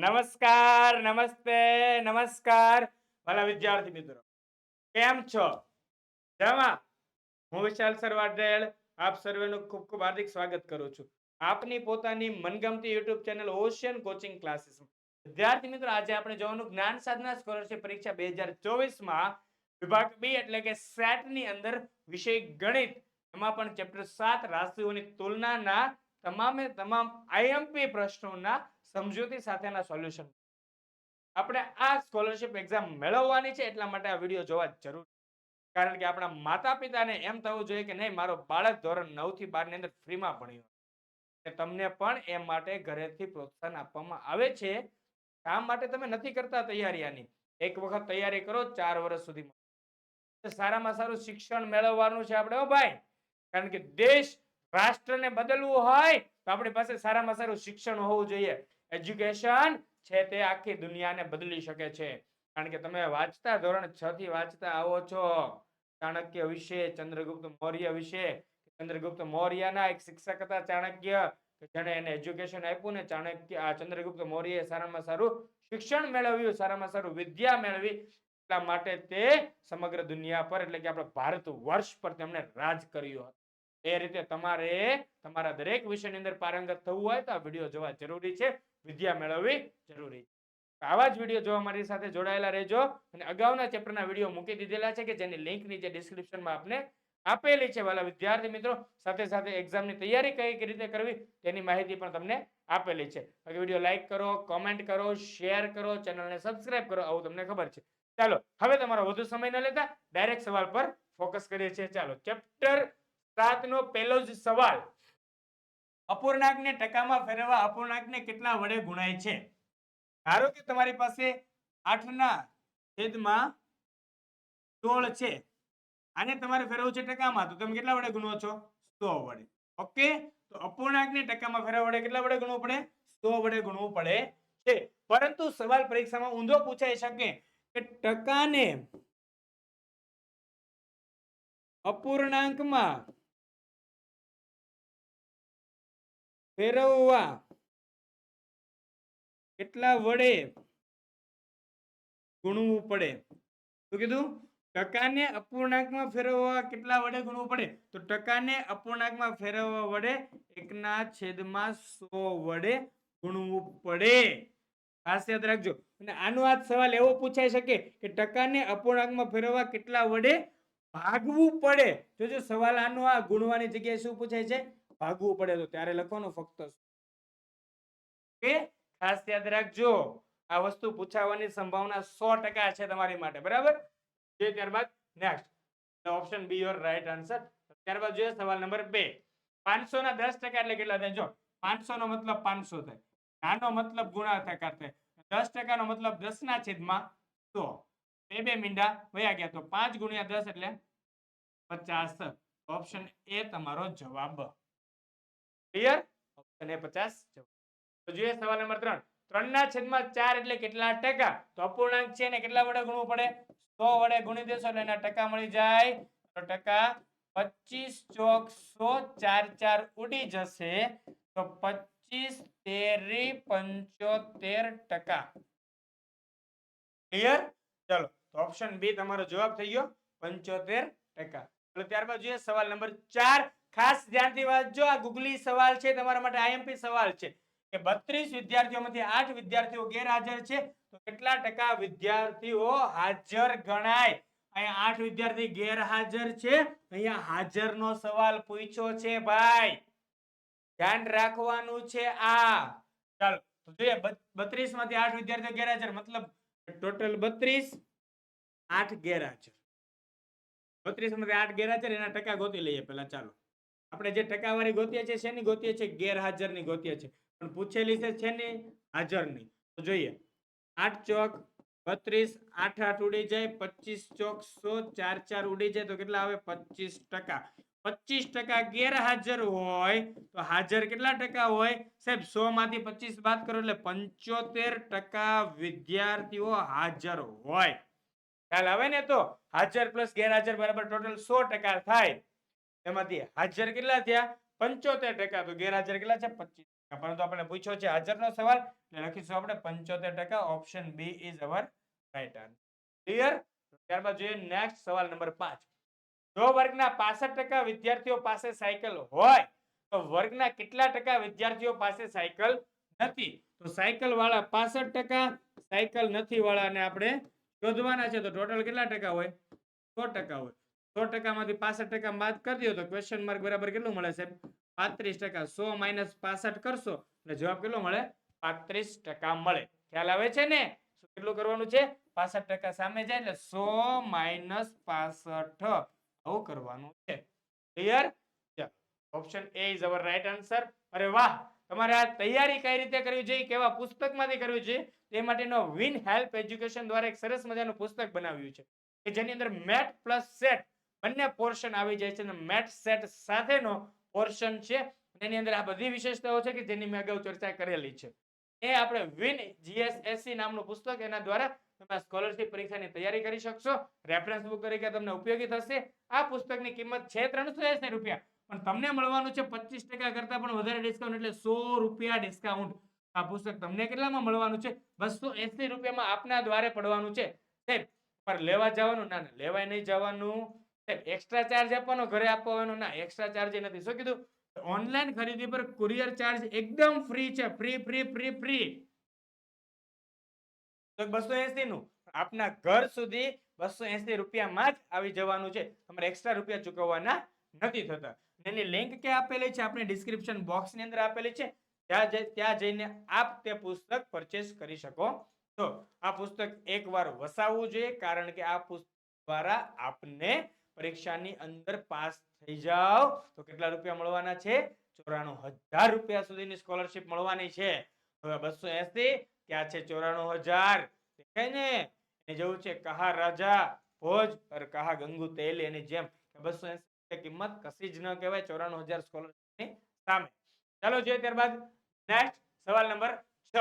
નમસ્કાર, નમસ્તે, નમસ્કાર. ભલા વિદ્યાર્થી મિત્રો, કેમ છો? જમા હું વિશાલ સર આપ સર્વેનું ખૂબ ખૂબ હાર્દિક સ્વાગત કરું છું. આપની પોતાની મનગમતી YouTube channel Ocean coaching classes વિદ્યાર્થી મિત્રો, આજે આપણે જોવાનું જ્ઞાન સાધના સ્કોલરશિપ પરીક્ષા બે હજાર ચોવીસમાં વિભાગ બી એટલે કે સેટની અંદર વિષય ગણિત. એમાં પણ ચેપ્ટર સાત રાશિઓની તુલનાના તમામે તમામ આઈએમપી પ્રશ્નોના સમજૂતી સાથેના સોલ્યુશન આપણે આ સ્કોલરશિપ એક્ઝામ મેળવવાની છે એટલા માટે આ વીડિયો જોવા જરૂર. કારણ કે આપણા માતા પિતાને એમ થવું જોઈએ કે નહીં, મારો બાળક ધોરણ નવથી બારની અંદર ફ્રીમાં ભણ્યો તમને પણ એ માટે ઘરેથી પ્રોત્સાહન આપવામાં આવે છે. કામ માટે તમે નથી કરતા તૈયારી આની એક વખત તૈયારી કરો, ચાર વર્ષ સુધી સારામાં સારું શિક્ષણ મેળવવાનું છે આપણે ભાઈ. કારણ કે દેશ રાષ્ટ્રને બદલવું હોય, તો આપણી પાસે સારામાં સારું શિક્ષણ હોવું જોઈએ. એજ્યુકેશન છે તે આખી દુનિયાને બદલી શકે છે. કારણ કે તમે વાંચતા ધોરણ છ થી વાંચતા આવો છો. ચાણક્ય વિશે, ચંદ્રગુપ્ત મૌર્ય વિશે. ચંદ્રગુપ્ત મૌર્યના એક શિક્ષક હતા ચાણક્ય. જેણે એને એજ્યુકેશન આપ્યું ને ચાણક્ય, આ ચંદ્રગુપ્ત મૌર્યએ સારામાં સારું શિક્ષણ મેળવ્યું, સારામાં સારું વિદ્યા મેળવી. એટલા માટે તે સમગ્ર દુનિયા પર, એટલે કે આપણા ભારત વર્ષ પર તેમણે રાજ કર્યું હતું. એ રીતે તમારે તમારા દરેક વિષયની અંદર પારંગત થવું હોય તો આ વીડિયો જોવા જરૂરી છે. વિદ્યા મેળવવી જરૂરી છે. આવા જ વીડિયો જોવા મારી સાથે જોડાયેલા રહેજો અને અગાઉના ચેપ્ટરના વીડિયો મૂકી દીધેલા છે કે જેની લિંક નીચે ડિસ્ક્રિપ્શનમાં આપને આપેલી છે. વાલા વિદ્યાર્થી મિત્રો, સાથે સાથે એક્ઝામની તૈયારી કઈ રીતે કરવી તેની માહિતી પણ તમને આપેલી છે. વીડિયો લાઇક કરો કોમેન્ટ કરો શેર કરો ચેનલને સબસ્ક્રાઇબ કરો, આવું તમને ખબર છે. ચાલો, હવે તમારો વધુ સમય ન લેતા ડાયરેક્ટ સવાલ પર ફોકસ કરીએ છીએ. ચાલો ચેપ્ટર સાતનો પહેલો જ સવાલ. અપૂર્ણાંકને ટકામાં ફેરવવા અપૂર્ણાંકને કેટલા વડે ગુણાય છે? ધારો કે તમારી પાસે આઠના છેદમાં સોળ છે. આને તમારે ફેરવવું છે ટકામાં. તો તમે કેટલા વડે ગુણો છો? સો વડે. ઓકે? તો અપૂર્ણાંકને ટકામાં ફેરવવા વડે કેટલા વડે ગુણવું પડે? સો વડે ગુણવું પડે છે. પરંતુ સવાલ પરીક્ષામાં ઊંધો પૂછાઈ શકે કે ટકાને અપૂર્ણાંકમાં ફેરવવા. કેટલા વડે ગુણવું પડે? શું કીધું? ટકાને અપૂર્ણાંકમાં ફેરવવા કેટલા વડે ગુણવું પડે? તો ટકાને અપૂર્ણાંકમાં ફેરવવા વડે એકના છેદમાં સો વડે ગુણવું પડે. ખાસ યાદ રાખજો. અને આનો આ સવાલ એવો પૂછાઈ શકે કે ટકાને અપૂર્ણાંકમાં ફેરવવા કેટલા વડે ભાગવું પડે? જો જો સવાલ આનો આ ગુણવાની જગ્યાએ શું પૂછાય છે? ભાગવું પડે તો ત્યારે લખવાનું ફક્ત ખાસ યાદ રાખજો, આ વસ્તુ પૂછાવાની સંભાવના સો ટકા છે તમારી માટે, બરાબર? જે ત્યારબાદ next option B your right answer ત્યારબાદ જોઈએ સવાલ નંબર બે. પાંચસો ના દસ ટકા એટલે કેટલા થાય? જો પાંચસો નો મતલબ પાંચસો થાય. નાનો મતલબ ગુણાકાર થાય. દસ ટકાનો મતલબ દસ ના છેદમાં સો. બે બે મીંડા વયા ગયા તો પાંચ ગુણ્યા દસ એટલે પચાસ. ઓપ્શન એ તમારો જવાબ ક્લિયર અને પચાસ તો જોઈએ સવાલ નંબર ત્રણ. ત્રણ ના છેદમાં ચાર એટલે કેટલા ટકા? તો અપૂર્ણાંક છે ને કેટલા વડે ગુણવું પડે? સો વડે ગુણી દેશો એટલે એના ટકા મળી જાય. તો ટકા પચીસ ચોક સો ચાર ચાર ઉડી જશે. તો પચીસ તેરી પંચોતેર ટકા. ક્લિયર ચલો ઓપ્શન બી તમારો જવાબ થઈ ગયો પંચોતેર ટકા. ત્યારબાદ જોઈએ સવાલ નંબર ચાર. ખાસ ધ્યાનથી વાંચજો. આ ગુગલી સવાલ છે, તમારા માટે આઈએમપી સવાલ છે. કે બત્રીસ વિદ્યાર્થીઓમાંથી આઠ વિદ્યાર્થીઓ ગેરહાજર છે, તો કેટલા ટકા વિદ્યાર્થીઓ હાજર ગણાય? અહીંયા આઠ વિદ્યાર્થી ગેરહાજર છે. અહીંયા હાજરનો સવાલ પૂછ્યો છે ભાઈ. ધ્યાન રાખવાનું છે આ. ચાલો, તો જોઈએ બત્રીસમાંથી આઠ વિદ્યાર્થીઓ ગેરહાજર, મતલબ ટોટલ બત્રીસ, આઠ ગેરહાજર. બત્રીસમાંથી આઠ ગેરહાજર, એના ટકા ગોતી લઈએ પેલા ચાલો. આપણે જે ટકાવારી ગોતીએ છીએ શેની ગોતીએ છીએ? ગેરહાજરની ગોતીએ છીએ. પણ પૂછેલી છે શેની? હાજરની. તો જોઈએ. આઠ ચોક બત્રીસ, આઠ આઠ ઉડી જાય, પચીસ ચોક સો, ચાર ચાર ઉડી જાય તો કેટલા આવે? પચીસ ટકા. પચીસ ટકા ગેરહાજર હોય તો હાજર કેટલા ટકા હોય? સાહેબ, સો માંથી પચીસ બાદ કરો એટલે પંચોતેર ટકા વિદ્યાર્થીઓ હાજર હોય. ખ્યાલ આવે ને તો? હાજર પ્લસ ગેરહાજર બરાબર ટોટલ સો ટકા થાય. એમાંથી હાજર કેટલા થયા? પંચોતેર ટકા. તો ગેરહાજર કેટલા છે? પચીસ પરંતુ આપણે પૂછ્યો છે હાજરનો સવાલ, એટલે લખીશું આપણે પંચોતેર ટકા. Option B is our right clear ત્યારબાદ જોઈએ નેક્સ્ટ સવાલ નંબર પાંચ. જો વર્ગના પાસઠ ટકા વિદ્યાર્થીઓ પાસે સાયકલ હોય, તો વર્ગના કેટલા ટકા વિદ્યાર્થીઓ પાસે સાયકલ નથી? તો સાયકલ વાળા પાસઠ ટકા, સાયકલ નથી વાળાને આપણે શોધવાના છે. તો ટોટલ કેટલા ટકા હોય? સો ટકા હોય. સો ટકામાંથી પાસઠ ટકા બાદ કરી તો ક્વેશ્ચન માર્ક બરાબર કેટલું મળે સાહેબ? પાંત્રીસ ટકા. સો માઇનસ પાસઠ કરશો એટલે જવાબ કેટલો મળે? પાંત્રીસ મળે. ખ્યાલ આવે છે ને? કેટલું કરવાનું છે? પાસઠ ટકા સામે જાય એટલે સો માઇનસ પાસઠ. આવું કરવાનું છે. Clear option A is our right answer અરે વાહ! તમારે આ તૈયારી કઈ રીતે કરવી જોઈએ? કેવા પુસ્તકમાંથી કરવી જોઈએ? તે માટેનો વિન હેલ્પ એજ્યુકેશન દ્વારા એક સરસ મજાનું પુસ્તક બનાવ્યું છે. કે જેની અંદર મેટ પ્લસ સેટ બંને પોર્શન આવી જાય છે અને મેટ સેટ સાથેનો પોર્શન છે. એની અંદર આ બધી વિશેષતાઓ છે કે જેની મેં અગાઉ ચર્ચા કરેલી છે. એ આપણે વિન જીએસએસસી નામનું પુસ્તક એના દ્વારા તમે સ્કોલરશિપ પરીક્ષાની તૈયારી કરી શકશો. રેફરન્સ બુક તરીકે તમને ઉપયોગી થશે. આ પુસ્તકની કિંમત છે ત્રણસો એસી રૂપિયા. પણ તમને મળવાનું છે પચીસ ટકા કરતા પણ વધારે ડિસ્કાઉન્ટ એટલે સો રૂપિયા ડિસ્કાઉન્ટ આ પુસ્તક તમને કેટલામાં મળવાનું છે? બસો એસી રૂપિયામાં આપના દ્વારે પડવાનું છે. પર લેવા જવાનું? ના ના, લેવાય નહીં જવાનું. સાહેબ એક્સ્ટ્રા ચાર્જ આપવાનો, ઘરે આપવાનો ના એક્સ્ટ્રા ચાર્જ નથી. શું કીધું? ઓનલાઈન ખરીદી પર કુરિયર ચાર્જ એકદમ ફ્રી છે. ફ્રી ફ્રી ફ્રી ફ્રી બસો એસી નું આપના ઘર સુધી બસો એસી રૂપિયામાં જ આવી જવાનું છે. તમારે એક્સ્ટ્રા રૂપિયા ચૂકવવાના નથી થતા. એની લિંક ક્યાં આપેલી છે? આપણે ડિસ્ક્રિપ્શન બોક્સની અંદર આપેલી છે. ત્યાં ત્યાં જઈને આપ તે પુસ્તક પરચેસ કરી શકો. તો આ પુસ્તક એકવાર વસાવવું જોઈએ, કારણ કે આ પુસ્તક દ્વારા આપને પરીક્ષાની અંદર પાસ થઈ જાઓ. તો કેટલા રૂપિયા મળવાના છે? ચોરાણું હજાર રૂપિયા સુધીની સ્કોલરશિપ મળવાની છે. હવે બસો એસી, ક્યાં છે ચોરાણું હજાર? ને? એ છે કહા રાજા, ભોજ और કહા ગંગુ તેલ, એની જેમ. બસો એસી કિંમત કશી જ ન કહેવાય, ચોરાણું હજાર સ્કોલરશિપની સામે. ચાલો જોઈએ ત્યારબાદ નેક્સ્ટ સવાલ નંબર છ.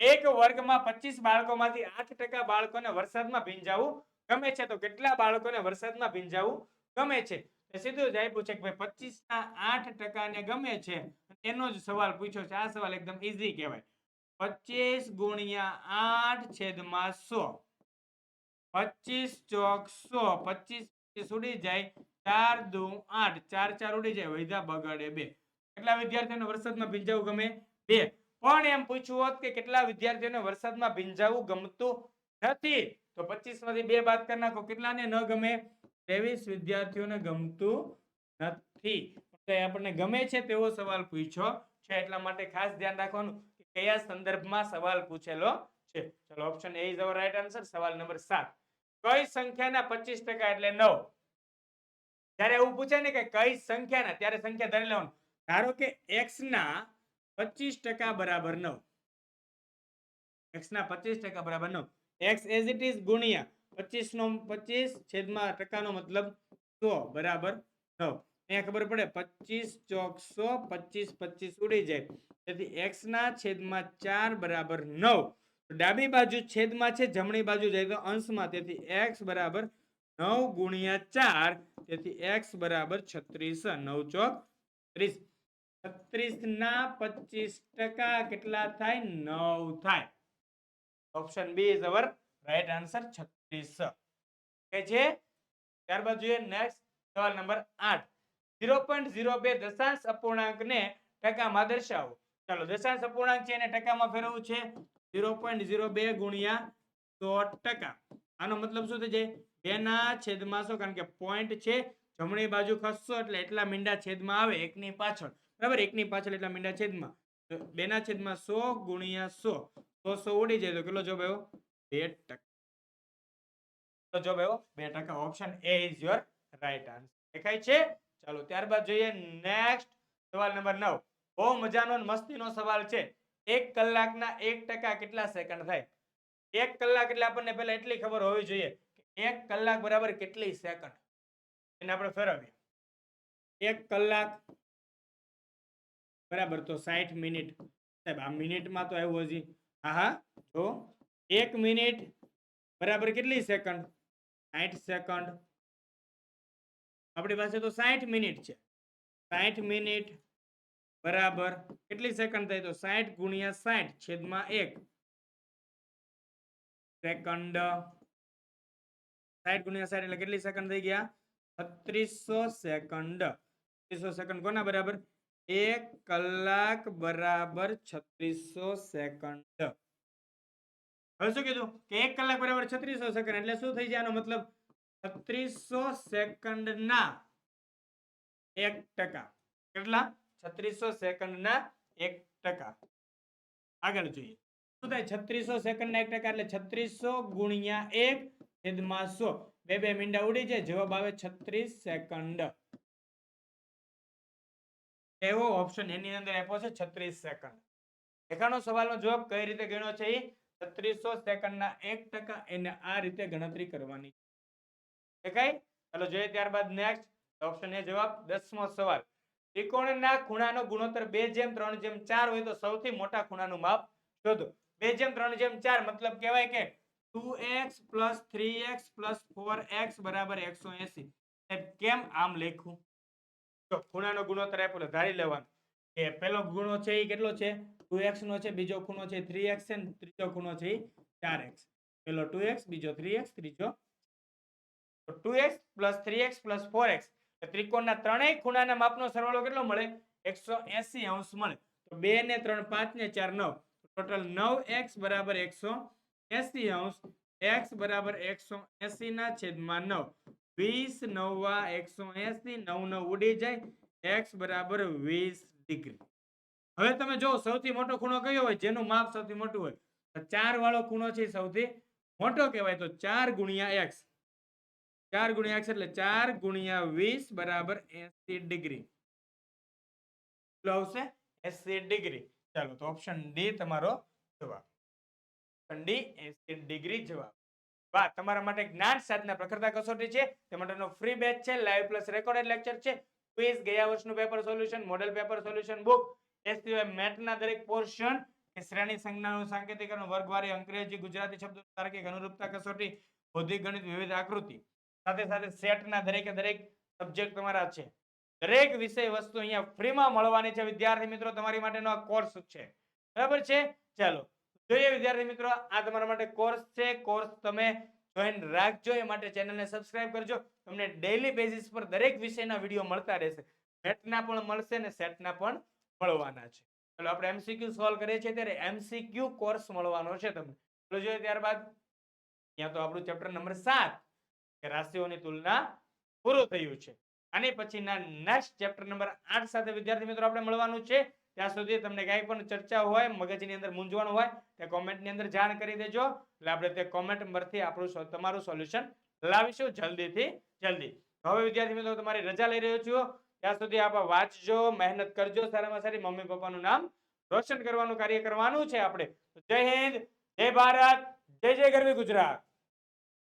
એક વર્ગમાં પચીસ બાળકોમાંથી આઠ ટકા બાળકોને વરસાદમાં ભીંજાવું ગમે છે તો કેટલા બાળકોને વરસાદમાં ભીંજાવું ગમે છે? સીધું જ આપ્યું છે કે ભાઈ પચીસ ના આઠ ટકાને ગમે છે. એનો જ સવાલ પૂછ્યો છે. આ સવાલ એકદમ ઈઝી કહેવાય. પચીસ ગુણ્યા આઠ છેદમાં સો. પચીસ ચોક સો. પચીસ ઉડી જાય ચાર દુ આઠ. ચાર ચાર ઉડી જાય. વૈધા બગડે બે. કેટલા વિદ્યાર્થીઓને વરસાદમાં ભીંજાવું ગમે? બે. પણ એમ પૂછવું હોત કે કેટલા વિદ્યાર્થીઓને વરસાદમાં ભીંજાવું ગમતું નથી. તો પચીસમાંથી બે બાદ કરી નાખો. કેટલાને ન ગમે ત્રેવીસ વિદ્યાર્થીઓને ગમતું નથી. આપણને ગમે છે તેવો સવાલ પૂછ્યો છે. એટલા માટે ખાસ ધ્યાન રાખવાનું કે કયા સંદર્ભમાં સવાલ પૂછેલો છે. ચલો option A is our right answer સવાલ નંબર સાત. કઈ સંખ્યાના પચીસ ટકા એટલે નવ? જ્યારે એવું પૂછે ને કે કઈ સંખ્યાના, ત્યારે સંખ્યા ધરી લેવાનું. ધારો કે એક્સ ના પચીસ ટકા બરાબર નવ. એક્સ ના પચીસ ટકા બરાબર નવ. X એઝ ઇટ ઇઝ ગુણ્યા પચીસ નો પચીસ છેદમાં ટકાનો મતલબ સો, બરાબર? નવ અહીંયા ખબર પડે પચીસ ચોક સો, પચીસ પચીસ ઉડી જાય. તેથી x ના છેદમાં ચાર બરાબર નવ. તો ડાબી બાજુ છેદમાં છે, જમણી બાજુ જાય તો અંશમાં. તેથી x બરાબર નવ ગુણ્યા ચાર. તેથી x બરાબર છત્રીસ, નવ ચોક ત્રીસ. છત્રીસ ના પચીસ ટકા કેટલા થાય? નવ થાય. Option B is our right answer છત્રીસ કે છે ત્યારબાદ જોઈએ નેક્સ્ટ સવાલ નંબર આઠ. ઝીરો પોઈન્ટ ઝીરો બે દશાંશ અપૂર્ણાંકને ટકામાં દર્શાવો. ચાલો, દશાંશ અપૂર્ણાંક છે એને ટકામાં ફેરવવું છે. ઝીરો પોઈન્ટ ઝીરો બે ગુણ્યા સો ટકા. આનો મતલબ શું થઈ જાય બે ના છેદમાં સો, કારણ કે પોઈન્ટ છે. જમણી બાજુ ખસશો એટલે એટલા મીંડા છેદમાં આવે એકની પાછળ. બરાબર? એકની પાછળ એટલા મીંડા છેદમાં. તો બે ના છેદમાં સો ગુણ્યા સો. સો ઉડી જાય તો કેટલો જવાબ આવ્યો? બે ટકા. જવાબ આવ્યો? બે ટકા. Option A is your right answer દેખાય છે? ચાલો, ત્યારબાદ જોઈએ નેક્સ્ટ સવાલ નંબર નવ. બહુ મજાનો મસ્તીનો સવાલ છે. એક કલાકના એક ટકા કેટલા સેકન્ડ થાય? એક કલાક એટલે આપણને પહેલા એટલી ખબર હોવી જોઈએ કે એક કલાક બરાબર કેટલી સેકન્ડ એને આપણે ફેરવીએ. એક કલાક બરાબર તો સાઠ મિનિટ. સાહેબ, આ મિનિટમાં તો આવ્યું હજી. હા હા જો એક મિનિટ બરાબર કેટલી સેકન્ડ? સાઠ સેકન્ડ. આપણી પાસે તો સાઠ મિનિટ છે. સાઠ મિનિટ બરાબર કેટલી સેકન્ડ થાય તો સાઠ ગુણ્યા સાઠ છેદમાં એક. સેકન્ડ. સાઠ ગુણ્યા સાઠ એટલે કેટલી સેકન્ડ થઈ ગયા? છત્રીસો સેકન્ડ. છત્રીસો સેકન્ડ કોના બરાબર? એક કલાક બરાબર છત્રીસો સેકન્ડ. હવે શું કીધું? કે એક કલાક બરાબર છત્રીસો સેકન્ડ, એટલે શું થઈ જાય? મતલબ છત્રીસો સેકન્ડ ના એક ટકા. કેટલા? છત્રીસો સેકન્ડ ના એક ટકા. આગળ જોઈએ. શું થાય? છત્રીસો સેકન્ડ ના એક ટકા એટલે છત્રીસો ગુણ્યા એક છેદમાં સો. બે બે મીંડા ઉડી જાય, જવાબ આવે છત્રીસ સેકન્ડ. એવો ઓપ્શન એની અંદર આપ્યો છે છત્રીસ સેકન્ડ એકાણો સવાલનો જવાબ કઈ રીતે ગણ્યો છે એ છત્રીસો સેકન્ડના એક ટકા એને આ રીતે ગણતરી કરવાની. દેખાય? ચાલો જોઈએ ત્યારબાદ નેક્સ્ટ ઓપ્શન એ જવાબ, દસમો સવાલ. ત્રિકોણના ખૂણાનો ગુણોત્તર બે જેમ ત્રણ જેમ ચાર હોય તો સૌથી મોટા ખૂણાનું માપ શોધો. બે જેમ ત્રણ જેમ ચાર મતલબ કહેવાય કે two x plus three x plus four x બરાબર એકસો એસી. કેમ આમ લખ્યું? તો ખૂણાનો ગુણોત્તર આપેલો ધારી લેવાનો કે પહેલો ગુણો છે એ કેટલો છે? ટુ નો છે, બીજો ખૂણો છે થ્રી એક્સ છે ત્રીજો ખૂણો છે ચાર પેલો ટુ બીજો થ્રી ત્રીજો ટુ એક્સ પ્લસ થ્રી ત્રિકોણના ત્રણેય ખૂણાના માપનો સરવાળો કેટલો મળે? એકસો એસી અંશ મળે. તો બે ને ત્રણ, પાંચ ને ચાર, નવ. ટોટલ નવ એક્સ બરાબર એકસો એસી અંશ. એક્સ બરાબર એકસો એસી ના છેદમાં નવ. વીસ નવા એકસો એસી નવ નવ ઉડી જાય, એક્સ બરાબર વીસ ડિગ્રી. હવે તમે જો સૌથી મોટો ખૂણો કયો હોય, જેનું માપ સૌથી મોટું હોય ચાર વાળો ખૂણો છે સૌથી મોટો કહેવાય, તો ચાર ગુણ્યા એક્સ. ચાર ગુણ્યા એક્સ એટલે ચાર ગુણ્યા વીસ બરાબર એસી ડિગ્રી. કેટલું આવશે? એસી ડિગ્રી. ચાલો, તો ઓપ્શન ડી તમારો જવાબ. ઓપ્શન ડી, એસી ડિગ્રી જવાબ. વાહ, તમારા માટે જ્ઞાન સાધના પ્રખરતા કસોટી છે. તે માટેનો ફ્રી બેચ છે લાઈવ પ્લસ રેકોર્ડેડ લેક્ચર છે. ક્વિઝ ગયા વર્ષનું paper solution model paper solution book એ સિવાય મેટના દરેક પોર્શન શ્રેણી સંજ્ઞાનું સાંકેતિકરણ, વર્ગવારી, અંગ્રેજી, ગુજરાતી શબ્દો તાર્કિક અનુરૂપતા કસોટી બૌદ્ધિક ગણિત, વિવિધ આકૃતિ. સાથે સાથે સેટના દરેકે દરેક સબ્જેક્ટ તમારા છે. દરેક વિષય વસ્તુ અહીંયા ફ્રીમાં મળવાની છે. વિદ્યાર્થી મિત્રો, તમારી માટેનો આ કોર્સ છે. બરાબર છે? ચાલો. જોઈએ વિદ્યાર્થી મિત્રો, આ તમારા માટે કોર્સ છે. કોર્સ તમે જોઈન રાખજો. એ માટે ચેનલને સબસ્ક્રાઇબ કરજો. તમને ડેઈલી બેઝિસ પર દરેક વિષયના વીડિયો મળતા રહેશે. સેટના પણ મળશે ને સેટના પણ મળવાના છે. ચાલો, આપણે એમસીક્યુ સોલ્વ કરીએ છીએ ત્યારે એમસીક્યુ કોર્સ મળવાનો છે તમને. ચાલો, જોઈએ ત્યારબાદ. અહીંયા તો આપણું ચેપ્ટર નંબર સાત, કે રાશિઓની તુલના પૂરું થયું છે. આની પછીના નેક્સ્ટ ચેપ્ટર નંબર આઠ સાથે વિદ્યાર્થી મિત્રો આપણે મળવાનું છે. ત્યાં સુધી તમને કાંઈ પણ ચર્ચા હોય, મગજની અંદર મૂંઝવણ હોય, તે કોમેન્ટની અંદર જાણ કરી દેજો. એટલે આપણે તે કોમેન્ટ પરથી આપણું તમારું સોલ્યુશન લાવીશું જલ્દીથી જલ્દી. હવે વિદ્યાર્થી મિત્રો, તમારી રજા લઈ રહ્યો છું. ત્યાં સુધી આપ વાંચજો, મહેનત કરજો, સારામાં સારી મમ્મી પપ્પાનું નામ રોશન કરવાનું, કાર્ય કરવાનું છે આપણે. જય હિન્દ, જય ભારત, જય જય ગરવી ગુજરાત.